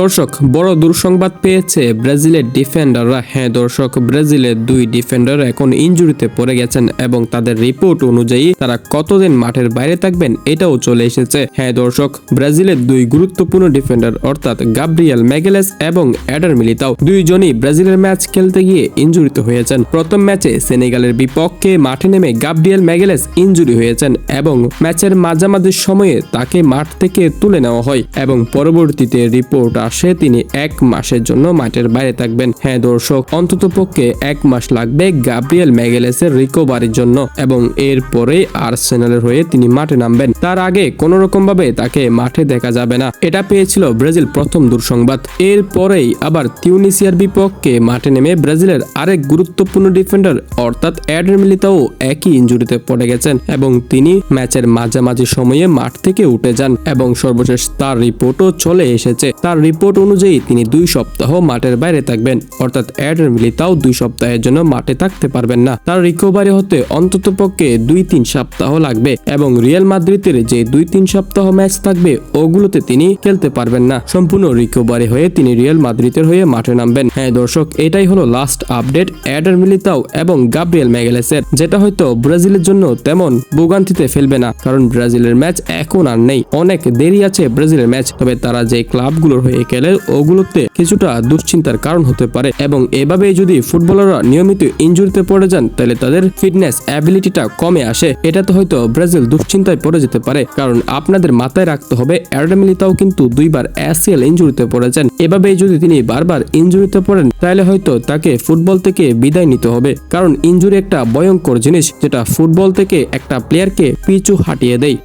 দর্শক, বড় দুঃসংবাদ পেয়েছে ব্রাজিলের ডিফেন্ডাররা। হ্যাঁ দর্শক, ব্রাজিলের দুই ডিফেন্ডার এখন ইনজুরিতে পড়ে গেছেন এবং তাদের রিপোর্ট অনুযায়ী তারা কতদিন মাঠের বাইরে থাকবেন এটাও চলে এসেছে। হ্যাঁ দর্শক, ব্রাজিলের দুই গুরুত্বপূর্ণ ডিফেন্ডার অর্থাৎ গাব্রিয়েল ম্যাগেলেস এবং অ্যাডার মিলিতাও দুইজনই ব্রাজিলের ম্যাচ খেলতে গিয়ে ইনজুরিতে হয়েছেন। প্রথম ম্যাচে সেনেগালের বিপক্ষে মাঠে নেমে গাব্রিয়েল ম্যাগেলেস ইঞ্জুরি হয়েছেন এবং ম্যাচের মাঝামাঝি সময়ে তাকে মাঠ থেকে তুলে নেওয়া হয় এবং পরবর্তীতে রিপোর্ট আসে তিনি এক মাসের জন্য মাঠের বাইরে থাকবেন। হ্যাঁ দর্শক, অন্তত পক্ষে এক মাস লাগবে গাব্রিয়েল ম্যাগেলেসের রিকভারির জন্য এবং এরপরে আর্সেনালের হয়ে তিনি মাঠে নামবেন। তার আগে কোন রকম ভাবে তাকে মাঠে দেখা যাবে না। এটা পেয়েছিল ব্রাজিল প্রথম দুঃসংবাদ। এরপরেই আবার তিউনিসিয়ার বিপক্ষে মাঠে নেমে ব্রাজিলের আরেক গুরুত্বপূর্ণ ডিফেন্ডার অর্থাৎ অ্যাডার মিলিতাও একই ইনজুরিতে পড়ে গেছেন এবং তিনি ম্যাচের মাঝামাঝি সময়ে মাঠ থেকে উঠে যান এবং সর্বশেষ তার রিপোর্টও চলে এসেছে। তার রিপোর্ট অনুযায়ী তিনি দুই সপ্তাহ মাঠের বাইরে থাকবেন। অর্থাৎ অ্যাডার মিলিতাও দুই সপ্তাহের জন্য মাঠে থাকতে পারবেন না। তার রিকভারি হতে অন্তত পক্ষে দুই তিন সপ্তাহ লাগবে এবং রিয়াল মাদ্রিদের যে দুই তিন সপ্তাহ ম্যাচ থাকবে, ওগুলোতে তিনি খেলতে পারবেন না। সম্পূর্ণ রিকভারি হয়ে তিনি রিয়াল মাদ্রিদের হয়ে মাঠে নামবেন। হ্যাঁ দর্শক, এটাই হলো লাস্ট আপডেট অ্যাডার মিলিতাও এবং গাব্রিয়েল ম্যাগেলেসের। যেটা হয়তো ব্রাজিলের জন্য তেমন ভোগান্তিতে ফেলবে না, কারণ ব্রাজিলের ম্যাচ এখন আর নেই। অনেক দেরি আছে ব্রাজিলের ম্যাচ, তবে তারা যে ক্লাবগুলোর হয়ে খেলে ওগুলোতে কিছুটা দুশ্চিন্তার কারণ হতে পারে এবং এভাবে যদি ফুটবলাররা নিয়মিত ইনজুরিতে পড়ে যান, তাহলে তাদের ফিটনেস অ্যাবিলিটিটা কমে আসে। এটা তো হয়তো ব্রাজিল দুশ্চিন্তায় পড়ে যেতে পারে, কারণ আপনাদের মাথায় রাখতে হবে, অ্যাডামিলিতাও কিন্তু দুইবার অ্যাসিএল ইনজুরিতে পড়েছেন এভাবে যদি তিনি বারবার ইনজুরিতে পড়েন, তাহলে হয়তো তাকে ফুটবল থেকে বিদায় নিতে হবে, কারণ ইনজুরি একটা ভয়ঙ্কর জিনিস, যেটা ফুটবল থেকে একটা প্লেয়ারকে পিছু হাঁটিয়ে দেয়।